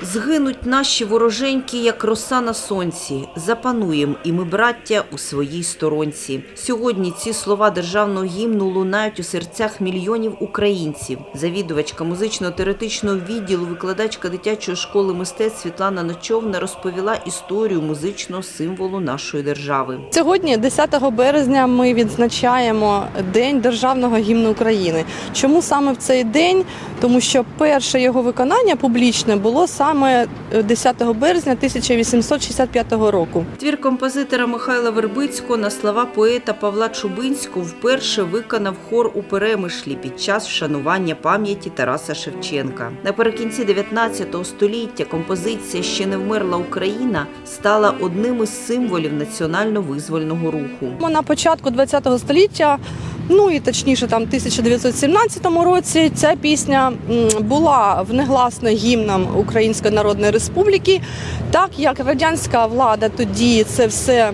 Згинуть наші вороженьки, як роса на сонці. Запануєм, і ми, браття, у своїй сторонці. Сьогодні ці слова державного гімну лунають у серцях мільйонів українців. Завідувачка музично-теоретичного відділу, викладачка дитячої школи мистецтв Світлана Ночовна розповіла історію музичного символу нашої держави. Сьогодні, 10 березня, ми відзначаємо День державного гімну України. Чому саме в цей день? Тому що перше його виконання публічне було саме 10 березня 1865 року. Твір композитора Михайла Вербицького на слова поета Павла Чубинського вперше виконав хор у Перемишлі під час вшанування пам'яті Тараса Шевченка. Наприкінці 19 століття композиція Ще не вмерла Україна стала одним із символів національно-визвольного руху. На початку 20 століття, ну і точніше, там 1917 році, ця пісня була внегласно гімном Української Народної Республіки, так як радянська влада тоді це все.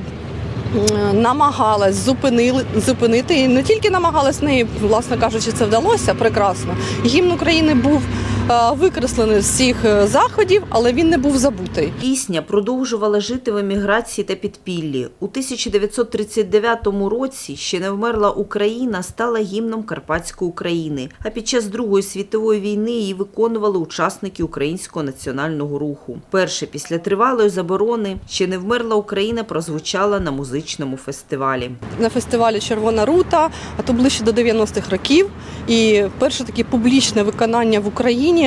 Намагалась зупинили, зупинити і не тільки намагалась неї, власне кажучи, це вдалося прекрасно. Гімн України був викреслений з всіх е, заходів, але він не був забутий. Пісня продовжувала жити в еміграції та підпіллі. У 1939 році ще не вмерла Україна стала гімном Карпатської України. А під час Другої світової війни її виконували учасники українського національного руху. Перше після тривалої заборони ще не вмерла Україна прозвучала на музичному фестивалі. на фестивалі Червона рута, а то ближче до 90-х років. І перше таке публічне виконання в Україні,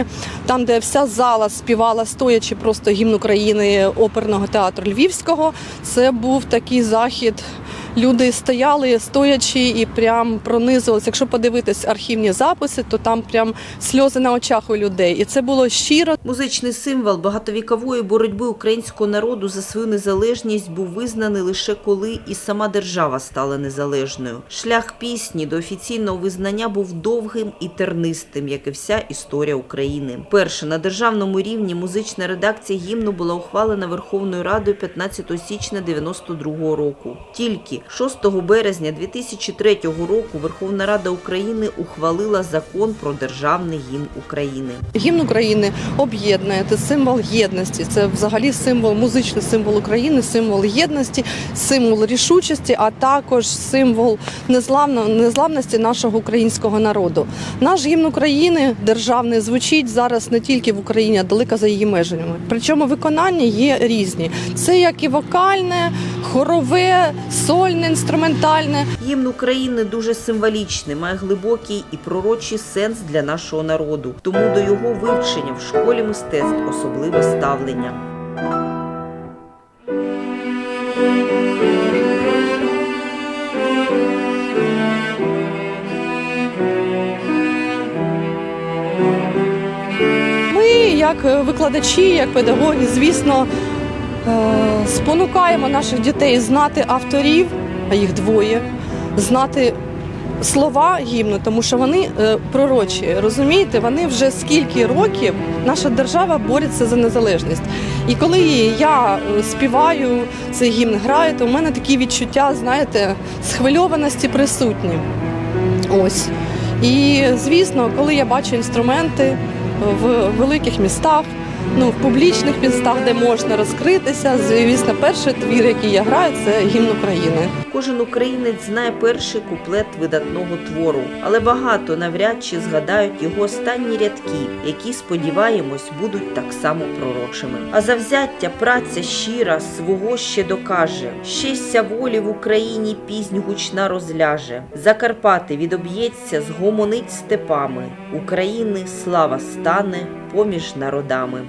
там, де вся зала співала стоячи просто гімн України оперного театру Львівського. Це був такий захід. Люди стояли стоячи і прям пронизувалися. Якщо подивитись архівні записи, то там прям сльози на очах у людей. І це було щиро, Музичний символ багатовікової боротьби українського народу за свою незалежність був визнаний лише коли і сама держава стала незалежною. Шлях пісні до офіційного визнання був довгим і тернистим, як і вся історія України. Перше на державному рівні музична редакція гімну була ухвалена Верховною Радою 15 січня 92 року. Тільки 6 березня 2003 року Верховна Рада України ухвалила закон про державний гімн України. Гімн України об'єднує це символ єдності. Це взагалі символ, музичний символ України, символ єдності, символ рішучості, а також символ незламно- незламності нашого українського народу. Наш гімн України державний звучить зараз не тільки в Україні, а далеко за її межами. Причому виконання є різні. Це як і вокальне, хорове, сольне, інструментальне. Гімн України дуже символічний, має глибокий і пророчий сенс для нашого народу. Тому до його вивчення в школі мистецтв особливе ставлення. Як викладачі, як педагоги, звісно, е, спонукаємо наших дітей знати авторів, а їх двоє, знати слова гімну, тому що вони е, пророчі. Розумієте, вони вже скільки років наша держава бореться за незалежність. І коли я е, співаю цей гімн, граю, то в мене такі відчуття, знаєте, схвильованості присутні. Ось. І звісно, коли я бачу інструменти в великих містах, ну в публічних містах, де можна розкритися, звісно, перший твір, який я граю, це гімн України. Кожен українець знає перший куплет видатного твору, але багато навряд чи згадають його останні рядки, які, сподіваємось, будуть так само пророчими. А завзяття, праця щира свого ще докаже. Щастя волі в Україні піснь гучна розляже. Закарпати відоб'ється, згомонить степами. України слава стане поміж народами.